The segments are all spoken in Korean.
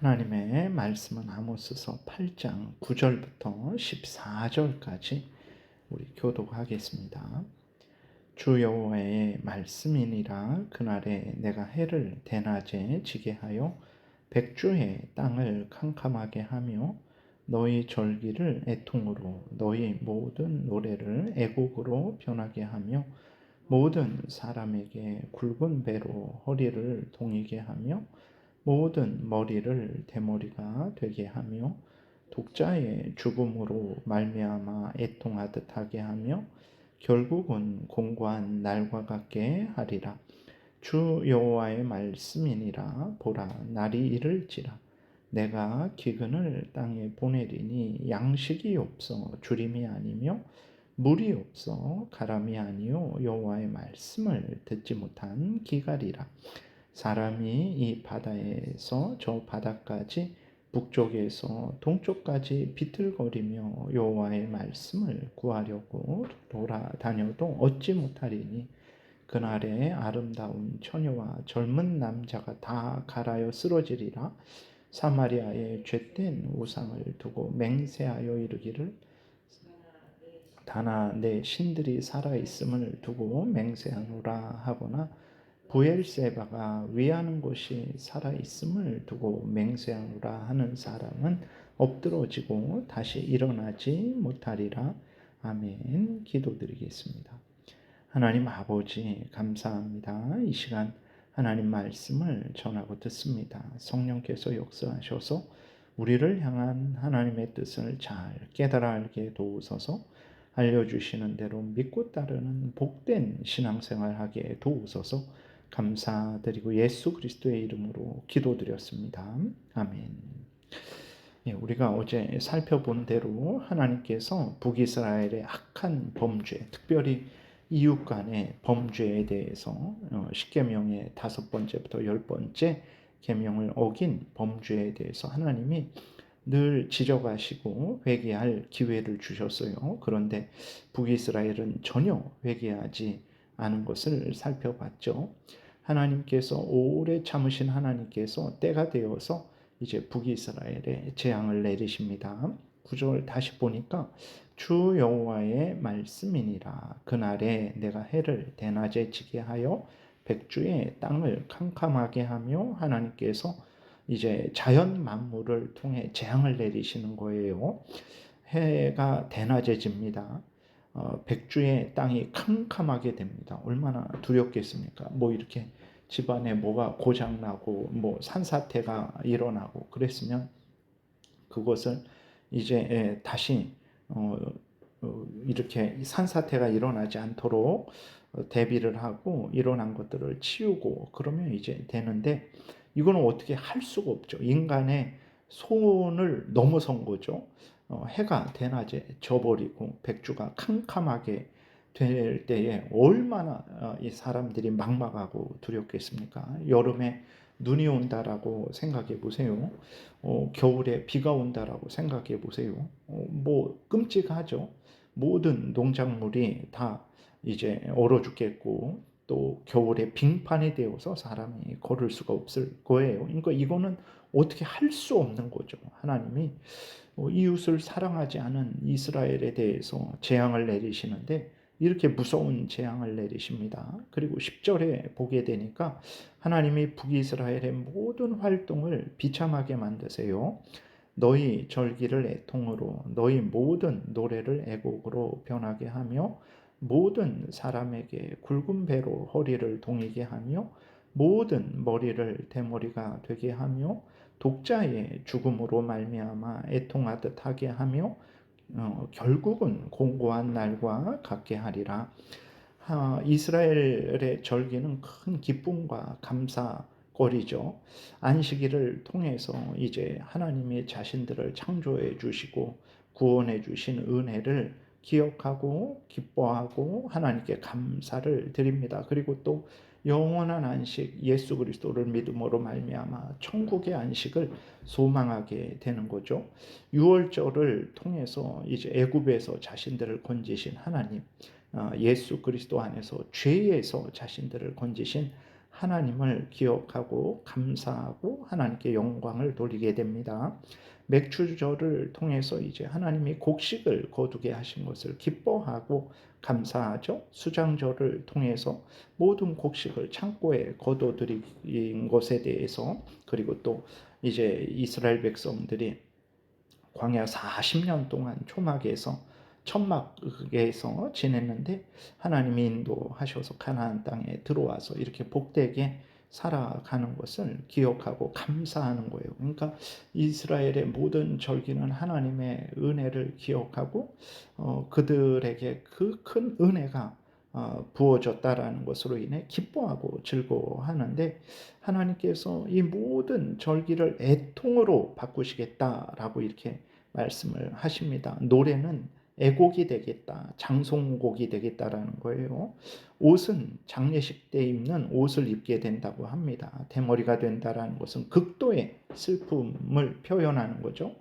하나님의 말씀은 아모스서 8장 9절부터 14절까지 우리 교독하겠습니다. 주 여호와의 말씀이니라 그날에 내가 해를 대낮에 지게 하여 백주의 땅을 캄캄하게 하며 너희 절기를 애통으로 너희 모든 노래를 애곡으로 변하게 하며 모든 사람에게 굵은 배로 허리를 동이게 하며 모든 머리를 대머리가 되게 하며 독자의 죽음으로 말미암아 애통하듯 하게 하며 결국은 공고한 날과 같게 하리라. 주 여호와의 말씀이니라. 보라 날이 이를지라. 내가 기근을 땅에 보내리니 양식이 없어 주림이 아니며 물이 없어 가람이 아니요 여호와의 말씀을 듣지 못한 기갈이라 사람이 이 바다에서 저 바다까지 북쪽에서 동쪽까지 비틀거리며 여호와의 말씀을 구하려고 돌아다녀도 얻지 못하리니 그날에 아름다운 처녀와 젊은 남자가 다 갈아여 쓰러지리라. 사마리아의 죄된 우상을 두고 맹세하여 이르기를 다나 내 신들이 살아 있음을 두고 맹세하노라 하거나 부엘세바가 위하는 곳이 살아 있음을 두고 맹세하노라 하는 사람은 엎드러지고 다시 일어나지 못하리라. 아멘. 기도드리겠습니다. 하나님 아버지 감사합니다. 이 시간 하나님 말씀을 전하고 듣습니다. 성령께서 역사하셔서 우리를 향한 하나님의 뜻을 잘 깨달아 알게 도우소서 알려주시는 대로 믿고 따르는 복된 신앙생활 하게 도우소서 감사드리고 예수 그리스도의 이름으로 기도드렸습니다. 아멘. 예, 우리가 어제 살펴본 대로 하나님께서 북이스라엘의 악한 범죄, 특별히 이웃 간의 범죄에 대해서 어, 십계명의 다섯 번째부터 열 번째 계명을 어긴 범죄에 대해서 하나님이 늘 지적하시고 회개할 기회를 주셨어요. 그런데 북이스라엘은 전혀 회개하지 않은 것을 살펴봤죠. 하나님께서 오래 참으신 하나님께서 때가 되어서 이제 북이스라엘에 재앙을 내리십니다. 구절 다시 보니까 주 여호와의 말씀이니라 그날에 내가 해를 대낮에 지게 하여 백주의 땅을 캄캄하게 하며 하나님께서 이제 자연 만물을 통해 재앙을 내리시는 거예요. 해가 대낮에 집니다. 어, 백주의 땅이 캄캄하게 됩니다. 얼마나 두렵겠습니까? 뭐 이렇게 집안에 뭐가 고장나고 뭐 산사태가 일어나고 그랬으면 그것을 이제 예, 다시 어, 어, 이렇게 산사태가 일어나지 않도록 대비를 하고 일어난 것들을 치우고 그러면 이제 되는데 이거는 어떻게 할 수가 없죠. 인간의 손을 넘어선 거죠. 어, 해가 대낮에 져버리고 백주가 캄캄하게 될 때에 얼마나 어, 이 사람들이 막막하고 두렵겠습니까? 여름에 눈이 온다라고 생각해 보세요. 어, 겨울에 비가 온다라고 생각해 보세요. 어, 뭐 끔찍하죠. 모든 농작물이 다 이제 얼어 죽겠고 또 겨울에 빙판이 되어서 사람이 걸을 수가 없을 거예요. 그러니까 이거는 어떻게 할 수 없는 거죠. 하나님이 어, 이웃을 사랑하지 않은 이스라엘에 대해서 재앙을 내리시는데 이렇게 무서운 재앙을 내리십니다. 그리고 10절에 보게 되니까 하나님이 북이스라엘의 모든 활동을 비참하게 만드세요. 너희 절기를 애통으로 너희 모든 노래를 애곡으로 변하게 하며 모든 사람에게 굵은 배로 허리를 동이게 하며 모든 머리를 대머리가 되게 하며 독자의 죽음으로 말미암아 애통하듯 하게 하며 어, 결국은 공고한 날과 같게 하리라. 아, 이스라엘의 절기는 큰 기쁨과 감사거리죠. 안식일을 통해서 이제 하나님의 자신들을 창조해 주시고 구원해 주신 은혜를 기억하고 기뻐하고 하나님께 감사를 드립니다. 그리고 또 영원한 안식 예수 그리스도를 믿음으로 말미암아 천국의 안식을 소망하게 되는 거죠. 6월절을 통해서 이제 애굽에서 자신들을 건지신 하나님 어, 예수 그리스도 안에서 죄에서 자신들을 건지신 하나님을 기억하고 감사하고 하나님께 영광을 돌리게 됩니다. 맥주절을 통해서 이제 하나님이 곡식을 거두게 하신 것을 기뻐하고 감사하죠. 수장절을 통해서 모든 곡식을 창고에 거둬들인 것에 대해서 그리고 또 이제 이스라엘 백성들이 광야 40년 동안 초막에서 천막에서 지냈는데 하나님이 인도하셔서 가나안 땅에 들어와서 이렇게 복되게 살아가는 것을 기억하고 감사하는 거예요. 그러니까 이스라엘의 모든 절기는 하나님의 은혜를 기억하고 어, 그들에게 그 큰 은혜가 어, 부어졌다라는 것으로 인해 기뻐하고 즐거워하는데 하나님께서 이 모든 절기를 애통으로 바꾸시겠다라고 이렇게 말씀을 하십니다. 노래는 애곡이 되겠다, 장송곡이 되겠다라는 거예요. 옷은 장례식 때 입는 옷을 입게 된다고 합니다. 대머리가 된다라는 것은 극도의 슬픔을 표현하는 거죠.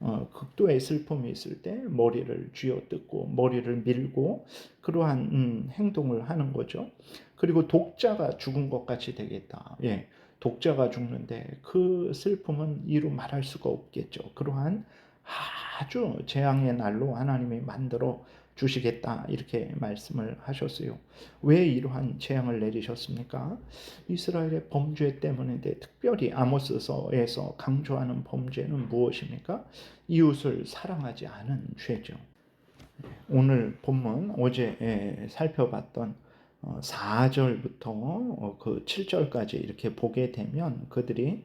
어, 극도의 슬픔이 있을 때 머리를 쥐어뜯고 머리를 밀고 그러한 음, 행동을 하는 거죠. 그리고 독자가 죽은 것 같이 되겠다. 예, 독자가 죽는데 그 슬픔은 이루 말할 수가 없겠죠. 그러한 아주 재앙의 날로 하나님이 만들어 주시겠다 이렇게 말씀을 하셨어요. 왜 이러한 재앙을 내리셨습니까? 이스라엘의 범죄 때문인데 특별히 아모스서에서 강조하는 범죄는 무엇입니까? 이웃을 사랑하지 않은 죄죠. 오늘 본문 어제 살펴봤던 4절부터 어, 그 7절까지 이렇게 보게 되면 그들이 어,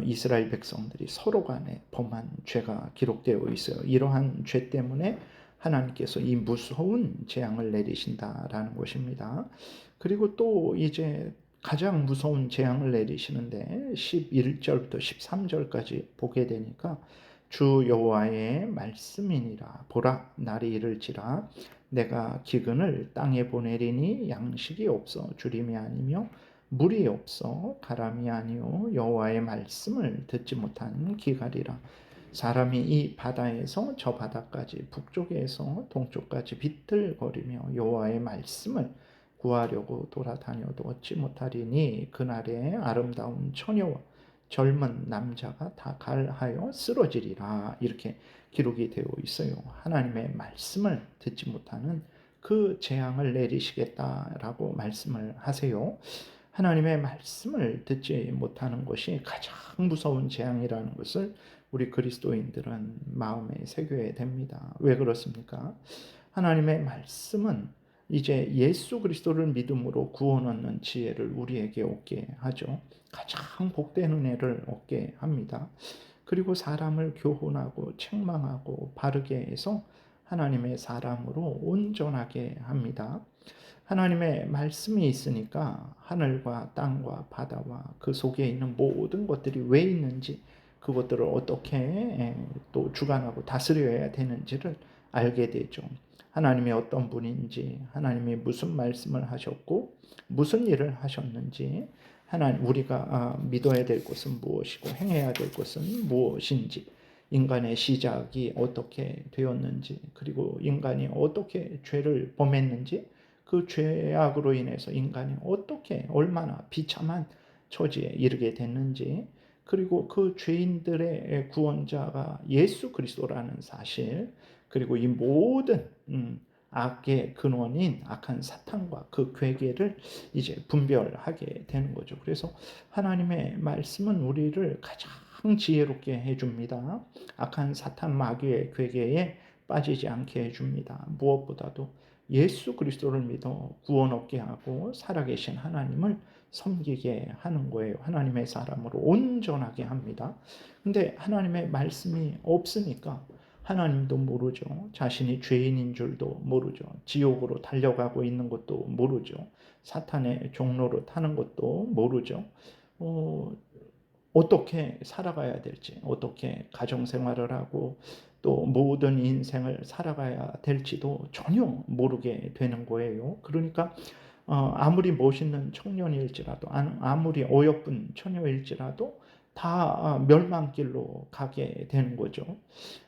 이스라엘 백성들이 서로 간에 범한 죄가 기록되어 있어요. 이러한 죄 때문에 하나님께서 이 무서운 재앙을 내리신다라는 것입니다. 그리고 또 이제 가장 무서운 재앙을 내리시는데 11절부터 13절까지 보게 되니까 주 여호와의 말씀이니라 보라 날이 이를지라 내가 기근을 땅에 보내리니 양식이 없어 주림이 아니며 물이 없어 가람이 아니요 여호와의 말씀을 듣지 못하는 기갈이라 사람이 이 바다에서 저 바다까지 북쪽에서 동쪽까지 비틀거리며 여호와의 말씀을 구하려고 돌아다녀도 얻지 못하리니 그날에 아름다운 처녀와 젊은 남자가 다 갈하여 쓰러지리라 이렇게 기록이 되어 있어요. 하나님의 말씀을 듣지 못하는 그 재앙을 내리시겠다라고 말씀을 하세요. 하나님의 말씀을 듣지 못하는 것이 가장 무서운 재앙이라는 것을 우리 그리스도인들은 마음에 새겨야 됩니다. 왜 그렇습니까? 하나님의 말씀은 이제 예수 그리스도를 믿음으로 구원 얻는 지혜를 우리에게 얻게 하죠. 가장 복된 은혜를 얻게 합니다. 그리고 사람을 교훈하고 책망하고 바르게 해서 하나님의 사람으로 온전하게 합니다. 하나님의 말씀이 있으니까 하늘과 땅과 바다와 그 속에 있는 모든 것들이 왜 있는지 그것들을 어떻게 또 주관하고 다스려야 되는지를 알게 되죠. 하나님이 어떤 분인지, 하나님이 무슨 말씀을 하셨고, 무슨 일을 하셨는지, 하나님 우리가 아, 믿어야 될 것은 무엇이고 행해야 될 것은 무엇인지, 인간의 시작이 어떻게 되었는지, 그리고 인간이 어떻게 죄를 범했는지, 그 죄악으로 인해서 인간이 어떻게 얼마나 비참한 처지에 이르게 됐는지 그리고 그 죄인들의 구원자가 예수 그리스도라는 사실 그리고 이 모든 음, 악의 근원인 악한 사탄과 그 괴계를 이제 분별하게 되는 거죠. 그래서 하나님의 말씀은 우리를 가장 지혜롭게 해줍니다. 악한 사탄 마귀의 괴계에 빠지지 않게 해줍니다. 무엇보다도 예수 그리스도를 믿어 구원 얻게 하고 살아계신 하나님을 섬기게 하는 거예요. 하나님의 사람으로 온전하게 합니다. 근데 하나님의 말씀이 없으니까 하나님도 모르죠. 자신이 죄인인 줄도 모르죠. 지옥으로 달려가고 있는 것도 모르죠. 사탄의 종로로 타는 것도 모르죠. 어, 어떻게 살아가야 될지, 어떻게 가정 생활을 하고 또 모든 인생을 살아가야 될지도 전혀 모르게 되는 거예요. 그러니까 어, 아무리 멋있는 청년일지라도 아무리 어여쁜 처녀일지라도 다 어, 멸망길로 가게 되는 거죠.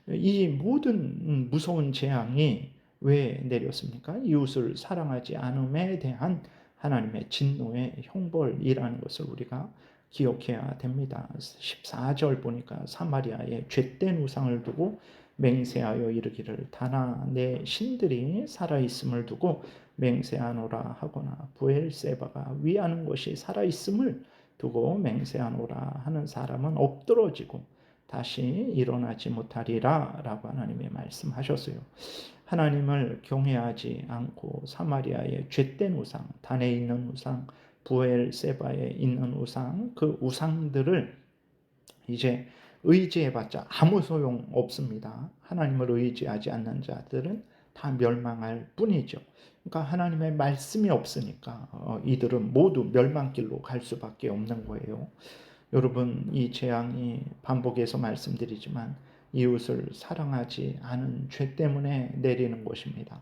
이 모든 무서운 재앙이 왜 내렸습니까? 이웃을 사랑하지 않음에 대한 하나님의 진노의 형벌이라는 것을 우리가 기억해야 됩니다. 14절 보니까 사마리아의 죄된 우상을 두고 맹세하여 이르기를 다나 내 신들이 살아 있음을 두고 맹세하노라 하거나 부엘세바가 위하는 것이 살아 있음을 두고 맹세하노라 하는 사람은 엎드러지고 다시 일어나지 못하리라 라고 하나님의 말씀하셨어요. 하나님을 경외하지 않고 사마리아의 죄된 우상, 단에 있는 우상, 부엘세바에 있는 우상, 그 우상들을 이제 의지해봤자 아무 소용 없습니다. 하나님을 의지하지 않는 자들은 다 멸망할 뿐이죠. 그러니까 하나님의 말씀이 없으니까 어, 이들은 모두 멸망길로 갈 수밖에 없는 거예요. 여러분 이 재앙이 반복해서 말씀드리지만 이웃을 사랑하지 않은 죄 때문에 내리는 것입니다.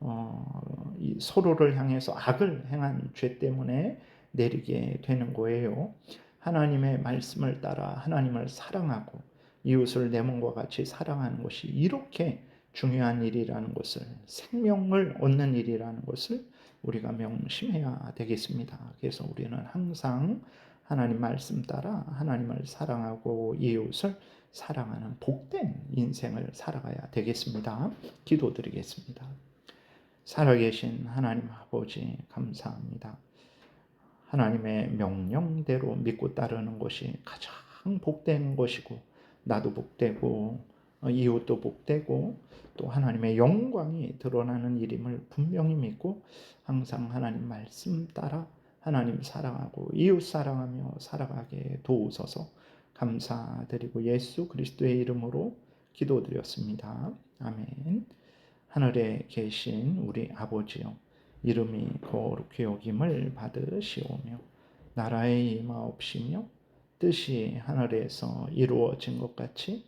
어, 서로를 향해서 악을 행한 죄 때문에 내리게 되는 거예요. 하나님의 말씀을 따라 하나님을 사랑하고 이웃을 내 몸과 같이 사랑하는 것이 이렇게 중요한 일이라는 것을 생명을 얻는 일이라는 것을 우리가 명심해야 되겠습니다. 그래서 우리는 항상 하나님 말씀 따라 하나님을 사랑하고 이웃을 사랑하는 복된 인생을 살아가야 되겠습니다. 기도드리겠습니다. 살아계신 하나님 아버지 감사합니다. 하나님의 명령대로 믿고 따르는 것이 가장 복된 것이고 나도 복되고 이웃도 복되고 또 하나님의 영광이 드러나는 일임을 분명히 믿고 항상 하나님 말씀 따라 하나님 사랑하고 이웃 사랑하며 살아가게 도우소서 감사드리고 예수 그리스도의 이름으로 기도드렸습니다. 아멘. 하늘에 계신 우리 아버지요 이름이 거룩히 여김을 받으시오며 나라의 임하옵시며 뜻이 하늘에서 이루어진 것 같이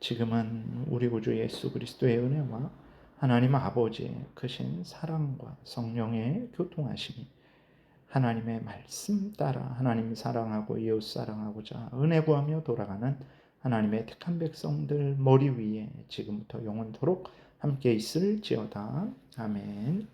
지금은 우리 구주 예수 그리스도의 은혜와 하나님 아버지의 크신 사랑과 성령의 교통하심이 하나님의 말씀 따라 하나님 사랑하고 이웃 사랑하고자 은혜 구하며 돌아가는 하나님의 택한 백성들 머리 위에 지금부터 영원토록 함께 있을지어다. 아멘.